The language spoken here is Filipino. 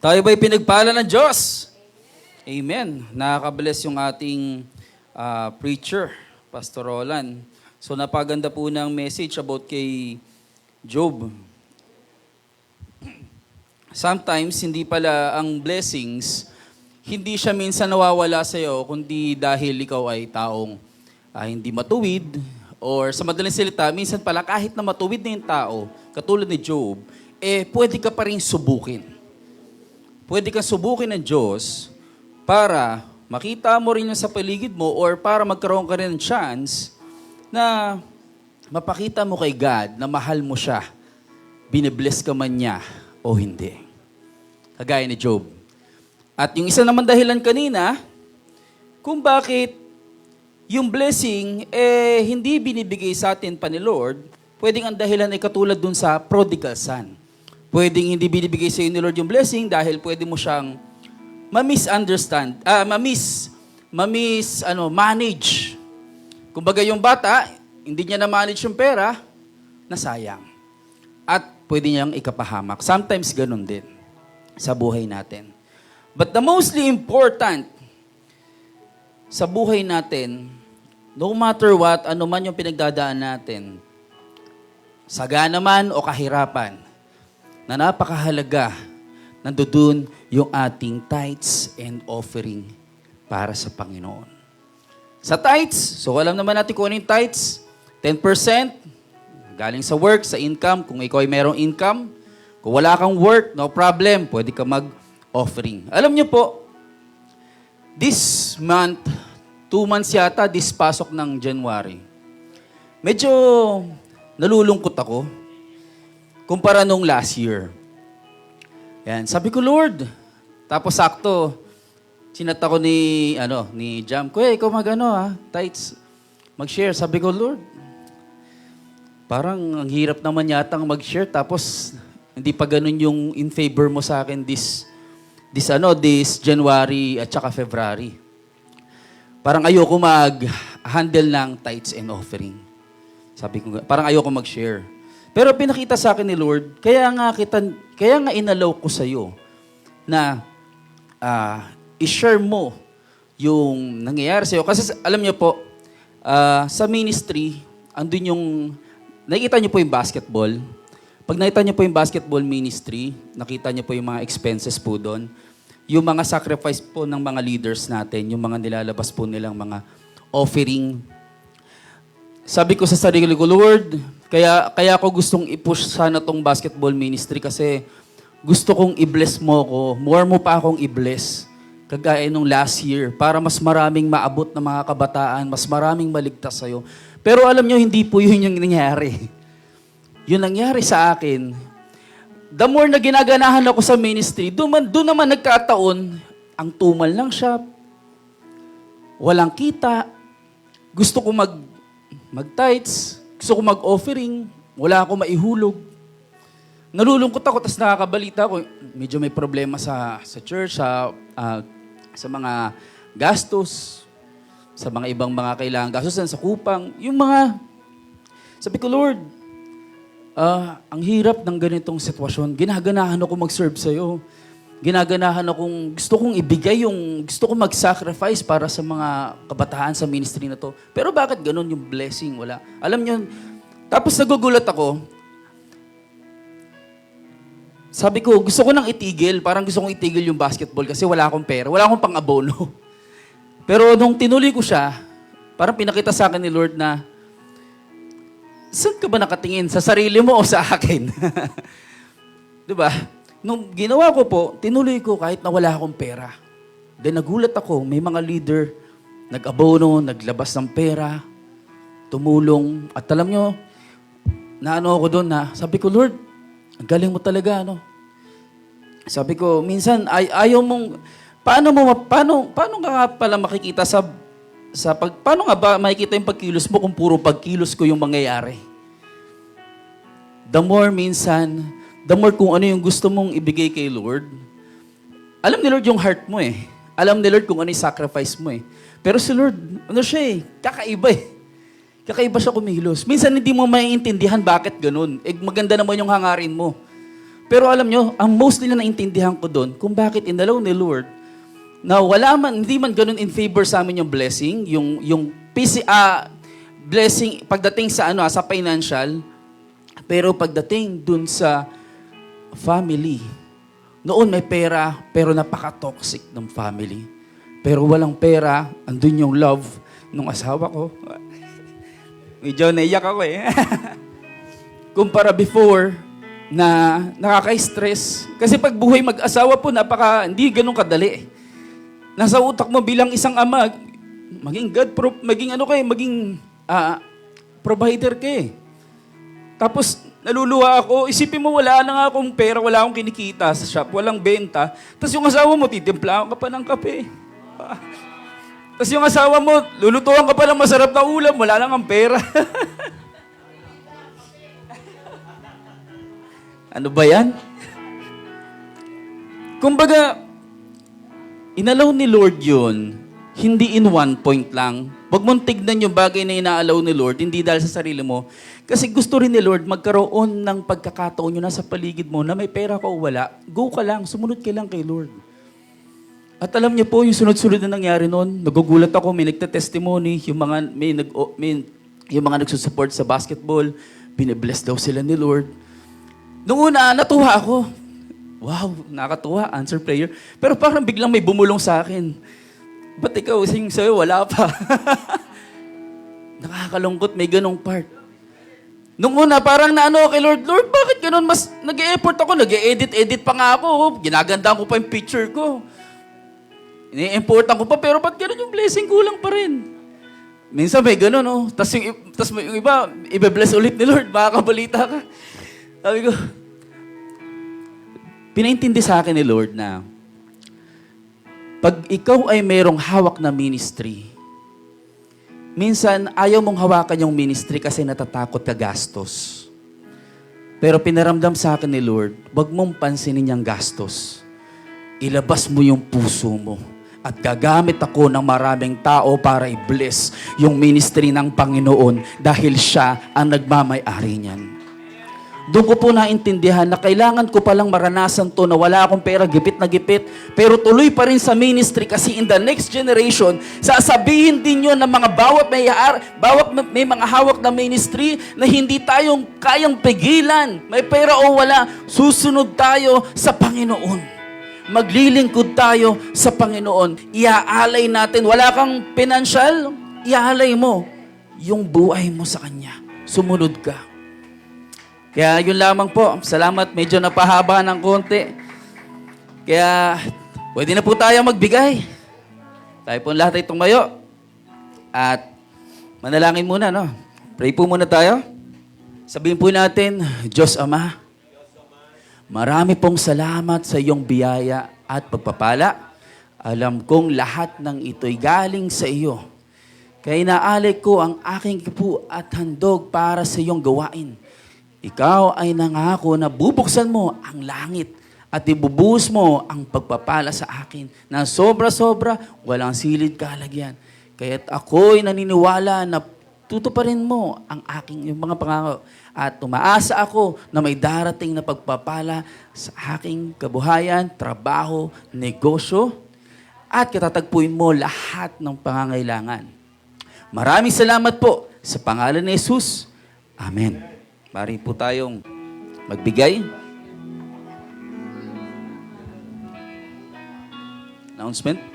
Tayo ba'y pinagpala ng Diyos? Amen. Nakaka-bless yung ating ah, preacher, Pastor Roland. So napaganda po ng message about kay Job. Sometimes, hindi pala ang blessings, hindi siya minsan nawawala sa iyo, kundi dahil ikaw ay taong ah, hindi matuwid, or sa madaling salita, minsan pala kahit na matuwid na yung tao, katulad ni Job, eh pwede ka pa rin subukin pwede kang subukin ng Diyos para makita mo rin yung sa paligid mo or para magkaroon ka rin ng chance na mapakita mo kay God na mahal mo siya, binibless ka man niya o hindi. Kagaya ni Job. At yung isa naman dahilan kanina, kung bakit yung blessing eh hindi binibigay sa atin pa ni Lord, pwedeng ang dahilan ay katulad dun sa prodigal son. Pwedeng hindi binibigay sa iyo ni Lord yung blessing dahil pwede mo siyang ma-misunderstand, ah, ma-miss, ma-miss, ano, manage. Kumbaga yung bata, hindi niya na-manage yung pera, nasayang. At pwede niyang ikapahamak. Sometimes ganun din sa buhay natin. But the mostly important sa buhay natin, no matter what, ano man yung pinagdadaan natin, sagana man o kahirapan, na napakahalaga, nandoon yung ating tithes and offering para sa Panginoon. Sa tithes, so alam naman natin kung ano yung tithes, 10%, galing sa work, sa income, kung ikaw ay merong income, kung wala kang work, no problem, pwede ka mag-offering. Alam niyo po, this month, two months yata, this pasok ng January, medyo nalulungkot ako kumpara nung last year. Yan, sabi ko, Lord, tapos sakto, sinat ako ni, ano, ni Jam, Kuya, ikaw mag, ano, ha, tights, mag-share. Sabi ko, Lord, parang ang hirap naman yatang mag-share, tapos hindi pa ganun yung in favor mo sa akin this, this, ano, this January at saka February. Parang ayoko mag-handle ng tithes and offering. Sabi ko, parang ayoko mag-share. Pero pinakita sa akin ni Lord, kaya nga kita, kaya nga inalaw ko sa iyo na ah, i-share mo yung nangyayari sa iyo. Kasi alam niyo po, ah, sa ministry, andun yung, nakita niyo po yung basketball. Pag nakita niyo po yung basketball ministry, nakita niyo po yung mga expenses po doon, yung mga sacrifice po ng mga leaders natin, yung mga nilalabas po nilang mga offering, sabi ko sa sarili ko, Lord, kaya, kaya ako gustong i-push sana tong basketball ministry kasi gusto kong i-bless mo ko. More mo pa akong i-bless. Kagaya nung last year, para mas maraming maabot na mga kabataan, mas maraming maligtas sa'yo. Pero alam nyo, hindi po yun yung nangyari. Yun nangyari sa akin. The more na ginaganahan ako sa ministry, doon, doon naman nagkataon, ang tumal ng shop, walang kita, gusto ko mag mag-tights, gusto ko mag-offering, wala ako maihulog. Nalulungkot ako, tapos nakakabalita ako, medyo may problema sa, sa church, sa, ah, sa mga gastos, sa mga ibang mga kailangan gastos sa kupang. Yung mga, sabi ko, Lord, ah, ang hirap ng ganitong sitwasyon. Ginaganahan ako mag-serve sa'yo. Ginaganahan akong, gusto kong ibigay yung, gusto kong mag-sacrifice para sa mga kabataan sa ministry na to. Pero bakit ganun yung blessing? Wala. Alam niyo, tapos nagugulat ako, sabi ko, gusto ko nang itigil. Parang gusto kong itigil yung basketball kasi wala akong pera. Wala akong pang-abono. Pero nung tinuloy ko siya, parang pinakita sa akin ni Lord na, saan ka ba nakatingin? Sa sarili mo o sa akin? Di ba? Nung ginawa ko po, tinuloy ko kahit na wala akong pera. Then nagulat ako, may mga leader, nag-abono, naglabas ng pera, tumulong. At alam nyo, naano ako doon na, sabi ko, Lord, ang galing mo talaga, ano? Sabi ko, minsan, ay, ayaw mong, paano mo, paano, paano ka pala makikita sa, sa pag, paano nga ba makikita yung pagkilos mo kung puro pagkilos ko yung mangyayari? The more minsan, the more kung ano yung gusto mong ibigay kay Lord, alam ni Lord yung heart mo eh. Alam ni Lord kung ano yung sacrifice mo eh. Pero si Lord, ano siya eh, kakaiba eh. Kakaiba siya kumilos. Minsan hindi mo maiintindihan bakit ganun. Eh, maganda naman yung hangarin mo. Pero alam nyo, ang mostly na naintindihan ko doon, kung bakit inalaw ni Lord, na wala man, hindi man ganun in favor sa amin yung blessing, yung, yung PC, ah, blessing pagdating sa ano, ah, sa financial, pero pagdating dun sa family, noon may pera, pero napaka-toxic ng family. Pero walang pera, andun yung love ng asawa ko. Medyo naiyak ako eh. Kumpara before, na nakaka-stress. Kasi pag buhay mag-asawa po, napaka, hindi ganun kadali. Nasa utak mo bilang isang ama, maging God, pro, maging ano kayo, maging ah, provider ka eh. Tapos, naluluwa ako, isipin mo, wala na nga akong pera, wala akong kinikita sa shop, walang benta. Tapos yung asawa mo, titimpla ka pa ng kape. Tapos yung asawa mo, lulutuan ka pa ng masarap na ulam, wala lang ang pera. ano ba yan? Kumbaga, inalaw ni Lord yun, hindi in one point lang. Huwag mong tignan yung bagay na inaalaw ni Lord, hindi dahil sa sarili mo. Kasi gusto rin ni Lord magkaroon ng pagkakataon yun nasa paligid mo na may pera ka o wala. Go ka lang, sumunod ka lang kay Lord. At alam niyo po, yung sunod-sunod na nangyari noon, nagugulat ako, may nagta-testimony, yung mga, may, nag, may, yung mga nagsusupport sa basketball, binibless daw sila ni Lord. Noong una, natuwa ako. Wow, nakatuwa, answer prayer. Pero parang biglang may bumulong sa akin. Ba't ikaw, sing sa'yo, wala pa. Nakakalungkot, may ganong part. Nung una, parang naano kay Lord, Lord, bakit ganun? Mas nag-e-effort ako, nag-e-edit-edit pa nga ako. Ginagandaan ko pa yung picture ko. Ini-importan ko pa, pero ba't ganun yung blessing kulang pa rin? Minsan may ganun, oh. Tapos yung, tas yung iba, ibe-bless ulit ni Lord, makakabalita ka. Sabi ko, pinaintindi sa akin ni Lord na pag ikaw ay mayroong hawak na ministry, minsan ayaw mong hawakan yung ministry kasi natatakot ka gastos. Pero pinaramdam sa akin ni Lord, wag mong pansinin yung gastos. Ilabas mo yung puso mo. At gagamit ako ng maraming tao para i-bless yung ministry ng Panginoon dahil siya ang nagmamay-ari niyan. Doon ko po naintindihan na kailangan ko palang maranasan to na wala akong pera, gipit na gipit, pero tuloy pa rin sa ministry kasi in the next generation, sasabihin din yun ng mga bawat may, bawat may mga hawak na ministry na hindi tayong kayang pigilan. May pera o wala, susunod tayo sa Panginoon. Maglilingkod tayo sa Panginoon. Iaalay natin. Wala kang financial, iaalay mo yung buhay mo sa Kanya. Sumunod ka. Kaya yun lamang po. Salamat. Medyo napahaba ng konti. Kaya pwede na po tayo magbigay. Tayo po lahat ay tumayo. At manalangin muna, no? Pray po muna tayo. Sabihin po natin, Diyos Ama, marami pong salamat sa iyong biyaya at pagpapala. Alam kong lahat ng ito'y galing sa iyo. Kaya inaalay ko ang aking kipu at handog para sa iyong gawain. Ikaw ay nangako na bubuksan mo ang langit at ibubuhos mo ang pagpapala sa akin na sobra-sobra, walang silid kalagyan. Kaya't ako'y naniniwala na tutuparin mo ang aking yung mga pangako. At tumaasa ako na may darating na pagpapala sa aking kabuhayan, trabaho, negosyo, at katatagpuin mo lahat ng pangangailangan. Maraming salamat po sa pangalan ni Jesus. Amen. Mari po tayong magbigay. Announcement.